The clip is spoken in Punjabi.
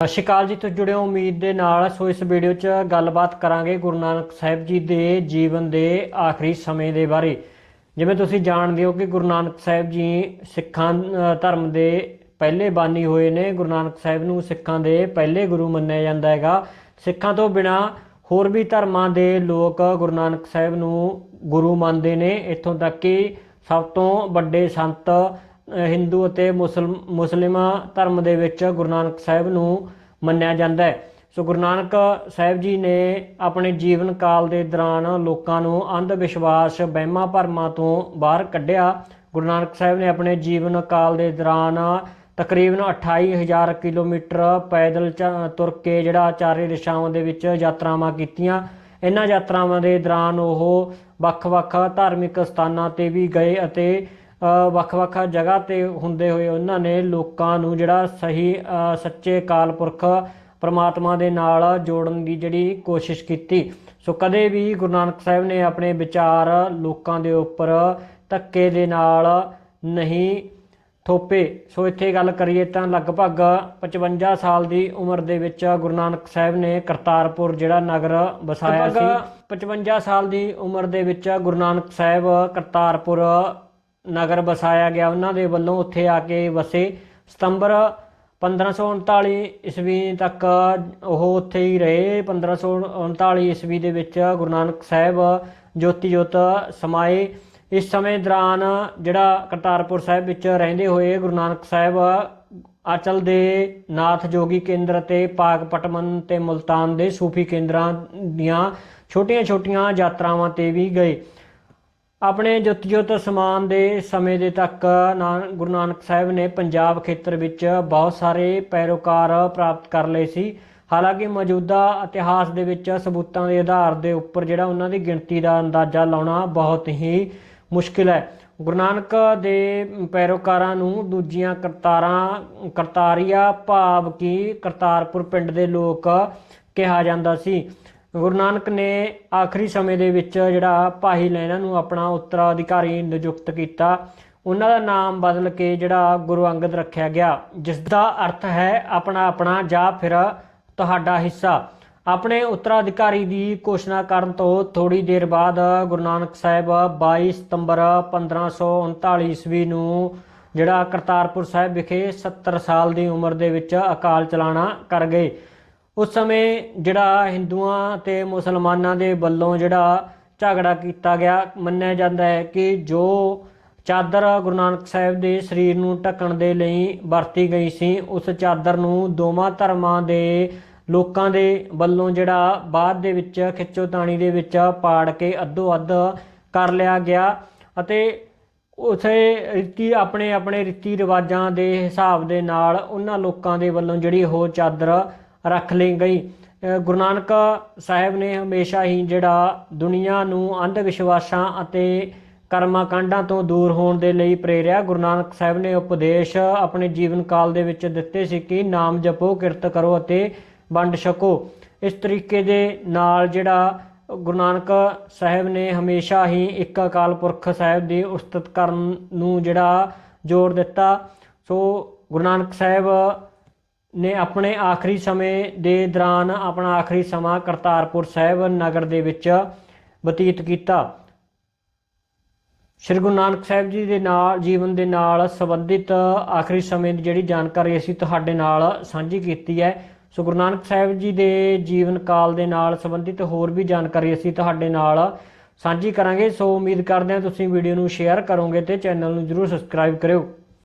ਸਤਿ ਸ਼੍ਰੀ ਅਕਾਲ ਜੀ, ਤੁਸੀਂ ਜੁੜੇ ਹੋ ਉਮੀਦ ਦੇ ਨਾਲ। ਸੋ ਇਸ ਵੀਡੀਓ 'ਚ ਗੱਲਬਾਤ ਕਰਾਂਗੇ ਗੁਰੂ ਨਾਨਕ ਸਾਹਿਬ ਜੀ ਦੇ ਜੀਵਨ ਦੇ ਆਖਰੀ ਸਮੇਂ ਦੇ ਬਾਰੇ। ਜਿਵੇਂ ਤੁਸੀਂ ਜਾਣਦੇ ਹੋ ਕਿ ਗੁਰੂ ਨਾਨਕ ਸਾਹਿਬ ਜੀ ਸਿੱਖਾਂ ਧਰਮ ਦੇ ਪਹਿਲੇ ਬਾਨੀ ਹੋਏ ਨੇ। ਗੁਰੂ ਨਾਨਕ ਸਾਹਿਬ ਨੂੰ ਸਿੱਖਾਂ ਦੇ ਪਹਿਲੇ ਗੁਰੂ ਮੰਨਿਆ ਜਾਂਦਾ ਹੈਗਾ। ਸਿੱਖਾਂ ਤੋਂ ਬਿਨਾ ਹੋਰ ਵੀ ਧਰਮਾਂ ਦੇ ਲੋਕ ਗੁਰੂ ਨਾਨਕ ਸਾਹਿਬ ਨੂੰ ਗੁਰੂ ਮੰਨਦੇ ਨੇ। ਇੱਥੋਂ ਤੱਕ ਕਿ ਸਭ ਤੋਂ ਵੱਡੇ ਸੰਤ ਹਿੰਦੂ ਅਤੇ ਮੁਸਲਮ, ਮੁਸਲਿਮ ਧਰਮ ਦੇ ਵਿੱਚ ਗੁਰੂ ਨਾਨਕ ਸਾਹਿਬ ਨੂੰ ਮੰਨਿਆ ਜਾਂਦਾ ਹੈ। ਸੋ ਗੁਰੂ ਨਾਨਕ ਸਾਹਿਬ ਜੀ ਨੇ ਆਪਣੇ ਜੀਵਨ ਕਾਲ ਦੇ ਦੌਰਾਨ ਲੋਕਾਂ ਨੂੰ ਅੰਧ ਵਿਸ਼ਵਾਸ, ਵਹਿਮਾਂ ਭਰਮਾਂ ਤੋਂ ਬਾਹਰ ਕੱਢਿਆ। ਗੁਰੂ ਨਾਨਕ ਸਾਹਿਬ ਨੇ ਆਪਣੇ ਜੀਵਨ ਕਾਲ ਦੇ ਦੌਰਾਨ ਤਕਰੀਬਨ 28000 ਕਿਲੋਮੀਟਰ ਪੈਦਲ ਚ- ਤੁਰ ਕੇ ਜਿਹੜਾ ਚਾਰੇ ਦਿਸ਼ਾਵਾਂ ਦੇ ਵਿੱਚ ਯਾਤਰਾਵਾਂ ਕੀਤੀਆਂ। ਇਹਨਾਂ ਯਾਤਰਾਵਾਂ ਦੇ ਦੌਰਾਨ ਉਹ ਵੱਖ-ਵੱਖ ਧਾਰਮਿਕ ਸਥਾਨਾਂ ਤੇ ਵੀ ਗਏ ਅਤੇ ਵੱਖ-ਵੱਖ ਜਗ੍ਹਾ ਤੇ ਹੁੰਦੇ ਹੋਏ ਉਹਨਾਂ ਨੇ ਲੋਕਾਂ ਨੂੰ ਜਿਹੜਾ ਸਹੀ ਸੱਚੇ ਕਾਲ ਪੁਰਖ ਪ੍ਰਮਾਤਮਾ ਦੇ ਨਾਲ ਜੋੜਨ ਦੀ ਜਿਹੜੀ ਕੋਸ਼ਿਸ਼ ਕੀਤੀ। ਸੋ ਕਦੇ ਵੀ ਗੁਰੂ ਨਾਨਕ ਸਾਹਿਬ ਨੇ ਆਪਣੇ ਵਿਚਾਰ ਲੋਕਾਂ ਦੇ ਉੱਪਰ ਧੱਕੇ ਦੇ ਨਾਲ ਨਹੀਂ ਥੋਪੇ। ਸੋ ਇੱਥੇ ਗੱਲ ਕਰੀਏ ਤਾਂ ਲਗਭਗ 55 ਸਾਲ ਦੀ ਉਮਰ ਦੇ ਵਿੱਚ ਗੁਰੂ ਨਾਨਕ ਸਾਹਿਬ ਨੇ ਕਰਤਾਰਪੁਰ ਜਿਹੜਾ ਨਗਰ ਵਸਾਇਆ ਸੀ। 55 ਸਾਲ ਦੀ ਉਮਰ ਦੇ ਵਿੱਚ ਗੁਰੂ ਨਾਨਕ ਸਾਹਿਬ ਕਰਤਾਰਪੁਰ ਨਗਰ ਵਸਾਇਆ ਗਿਆ। ਉਹਨਾਂ ਦੇ ਵੱਲੋਂ ਉੱਥੇ ਆ ਕੇ ਵਸੇ। ਸਤੰਬਰ 1539 ਈਸਵੀ ਤੱਕ ਉਹ ਉੱਥੇ ਹੀ ਰਹੇ। 1539 ਈਸਵੀ ਦੇ ਵਿੱਚ ਗੁਰੂ ਨਾਨਕ ਸਾਹਿਬ ਜੋਤੀ ਜੋਤ ਸਮਾਏ। ਇਸ ਸਮੇਂ ਦੌਰਾਨ ਜਿਹੜਾ ਕਰਤਾਰਪੁਰ ਸਾਹਿਬ ਵਿੱਚ ਰਹਿੰਦੇ ਹੋਏ ਗੁਰੂ ਨਾਨਕ ਸਾਹਿਬ ਅਚਲ ਦੇ ਨਾਥ ਜੋਗੀ ਕੇਂਦਰ ਤੇ ਪਾਕਪਟਮਨ ਤੇ ਮੁਲਤਾਨ ਦੇ ਸੂਫੀ ਕੇਂਦਰਾਂ ਦੀਆਂ ਛੋਟੀਆਂ-ਛੋਟੀਆਂ ਯਾਤਰਾਵਾਂ ਤੇ ਵੀ ਗਏ। ਆਪਣੇ ਜੁੱਤ ਜੁੱਤ ਸਮਾਨ ਦੇ ਸਮੇਂ ਦੇ ਤੱਕ ਨਾਨ, ਗੁਰੂ ਨਾਨਕ ਸਾਹਿਬ ਨੇ ਪੰਜਾਬ ਖੇਤਰ ਵਿੱਚ ਬਹੁਤ ਸਾਰੇ ਪੈਰੋਕਾਰ ਪ੍ਰਾਪਤ ਕਰ ਲਏ ਸੀ। ਹਾਲਾਂਕਿ ਮੌਜੂਦਾ ਇਤਿਹਾਸ ਦੇ ਵਿੱਚ ਸਬੂਤਾਂ ਦੇ ਆਧਾਰ ਦੇ ਉੱਪਰ ਜਿਹੜਾ ਉਹਨਾਂ ਦੀ ਗਿਣਤੀ ਦਾ ਅੰਦਾਜ਼ਾ ਲਾਉਣਾ ਬਹੁਤ ਹੀ ਮੁਸ਼ਕਿਲ ਹੈ। ਗੁਰੂ ਨਾਨਕ ਦੇ ਪੈਰੋਕਾਰਾਂ ਨੂੰ ਦੂਜੀਆਂ ਕਰਤਾਰਾਂ, ਕਰਤਾਰੀਆ ਭਾਵ ਕਿ ਕਰਤਾਰਪੁਰ ਪਿੰਡ ਦੇ ਲੋਕ ਕਿਹਾ ਜਾਂਦਾ ਸੀ। ਗੁਰੂ ਨਾਨਕ ਨੇ ਆਖਰੀ ਸਮੇਂ ਦੇ ਵਿੱਚ ਜਿਹੜਾ ਭਾਈ ਲੈਣਾ ਨੂੰ ਆਪਣਾ ਉੱਤਰਾਧਿਕਾਰੀ ਨਿਯੁਕਤ ਕੀਤਾ, ਉਹਨਾਂ ਦਾ ਨਾਮ ਬਦਲ ਕੇ ਜਿਹੜਾ ਗੁਰੂ ਅੰਗਦ ਰੱਖਿਆ ਗਿਆ ਜਿਸ ਦਾ ਅਰਥ ਹੈ ਆਪਣਾ ਆਪਣਾ ਜਾਂ ਫਿਰ ਤੁਹਾਡਾ ਹਿੱਸਾ। ਆਪਣੇ ਉੱਤਰਾਧਿਕਾਰੀ ਦੀ ਘੋਸ਼ਣਾ ਕਰਨ ਤੋਂ ਥੋੜੀ ਦੇਰ ਬਾਅਦ ਗੁਰੂ ਨਾਨਕ ਸਾਹਿਬ 22 ਸਤੰਬਰ 1539 ਈਸਵੀ ਨੂੰ ਜਿਹੜਾ ਕਰਤਾਰਪੁਰ ਸਾਹਿਬ ਵਿਖੇ 70 ਸਾਲ ਦੀ ਉਮਰ ਦੇ ਵਿੱਚ ਅਕਾਲ ਚਲਾਣਾ ਕਰ ਗਏ। ਉਸ ਸਮੇਂ ਜਿਹੜਾ ਹਿੰਦੂਆਂ ਤੇ ਮੁਸਲਮਾਨਾਂ ਦੇ ਵੱਲੋਂ ਜਿਹੜਾ ਝਗੜਾ ਕੀਤਾ ਗਿਆ, ਮੰਨਿਆ ਜਾਂਦਾ ਹੈ ਕਿ ਜੋ ਚਾਦਰ ਗੁਰੂ ਨਾਨਕ ਸਾਹਿਬ ਦੇ ਸਰੀਰ ਨੂੰ ਢੱਕਣ ਦੇ ਲਈ ਵਰਤੀ ਗਈ ਸੀ, ਉਸ ਚਾਦਰ ਨੂੰ ਦੋਵਾਂ ਧਰਮਾਂ ਦੇ ਲੋਕਾਂ ਦੇ ਵੱਲੋਂ ਜਿਹੜਾ ਬਾਅਦ ਦੇ ਵਿੱਚ ਖਿੱਚੋਤਾਣੀ ਦੇ ਵਿੱਚ ਪਾੜ ਕੇ ਅੱਧੋ ਅੱਧ ਕਰ ਲਿਆ ਗਿਆ ਅਤੇ ਉਸੇ ਰੀਤੀ ਆਪਣੇ ਆਪਣੇ ਰੀਤੀ ਰਿਵਾਜਾਂ ਦੇ ਹਿਸਾਬ ਦੇ ਨਾਲ ਉਹਨਾਂ ਲੋਕਾਂ ਦੇ ਵੱਲੋਂ ਜਿਹੜੀ ਉਹ ਚਾਦਰ ਰੱਖ ਲਈ ਗਈ। ਗੁਰੂ ਨਾਨਕ ਸਾਹਿਬ ਨੇ ਹਮੇਸ਼ਾ ਹੀ ਜਿਹੜਾ ਦੁਨੀਆ ਨੂੰ ਅੰਧ ਵਿਸ਼ਵਾਸਾਂ ਅਤੇ ਕਰਮਾਂ ਕਾਂਡਾਂ ਤੋਂ ਦੂਰ ਹੋਣ ਦੇ ਲਈ ਪ੍ਰੇਰਿਆ ਗੁਰੂ ਨਾਨਕ ਸਾਹਿਬ ਨੇ ਉਪਦੇਸ਼ ਆਪਣੇ ਜੀਵਨ ਕਾਲ ਦੇ ਵਿੱਚ ਦਿੱਤੇ ਸੀ ਕਿ ਨਾਮ ਜਪੋ, ਕਿਰਤ ਕਰੋ ਅਤੇ ਵੰਡ ਛਕੋ। ਇਸ ਤਰੀਕੇ ਦੇ ਨਾਲ ਜਿਹੜਾ ਗੁਰੂ ਨਾਨਕ ਸਾਹਿਬ ਨੇ ਹਮੇਸ਼ਾ ਹੀ ਇੱਕ ਅਕਾਲ ਪੁਰਖ ਸਾਹਿਬ ਦੀ ਉਸਤਤ ਕਰਨ ਨੂੰ ਜਿਹੜਾ ਜ਼ੋਰ ਦਿੱਤਾ। ਸੋ ਗੁਰੂ ਨਾਨਕ ਸਾਹਿਬ ਨੇ ਆਪਣੇ ਆਖਰੀ ਸਮੇਂ ਦੇ ਦੌਰਾਨ ਆਪਣਾ ਆਖਰੀ ਸਮਾਂ ਕਰਤਾਰਪੁਰ ਸਾਹਿਬ ਨਗਰ ਦੇ ਵਿੱਚ ਬਤੀਤ ਕੀਤਾ। ਸ਼੍ਰੀ ਗੁਰੂ ਨਾਨਕ ਸਾਹਿਬ ਜੀ ਦੇ ਨਾਲ, ਜੀਵਨ ਦੇ ਨਾਲ ਸੰਬੰਧਿਤ ਆਖਰੀ ਸਮੇਂ ਦੀ ਜਿਹੜੀ ਜਾਣਕਾਰੀ ਅਸੀਂ ਤੁਹਾਡੇ ਨਾਲ ਸਾਂਝੀ ਕੀਤੀ ਹੈ, ਸੋ ਗੁਰੂ ਨਾਨਕ ਸਾਹਿਬ ਜੀ ਦੇ ਜੀਵਨ ਕਾਲ ਦੇ ਨਾਲ ਸੰਬੰਧਿਤ ਹੋਰ ਵੀ ਜਾਣਕਾਰੀ ਅਸੀਂ ਤੁਹਾਡੇ ਨਾਲ ਸਾਂਝੀ ਕਰਾਂਗੇ। ਸੋ ਉਮੀਦ ਕਰਦੇ ਹਾਂ ਤੁਸੀਂ ਵੀਡੀਓ ਨੂੰ ਸ਼ੇਅਰ ਕਰੋਗੇ ਤੇ ਚੈਨਲ ਨੂੰ ਜਰੂਰ ਸਬਸਕ੍ਰਾਈਬ ਕਰਿਓ।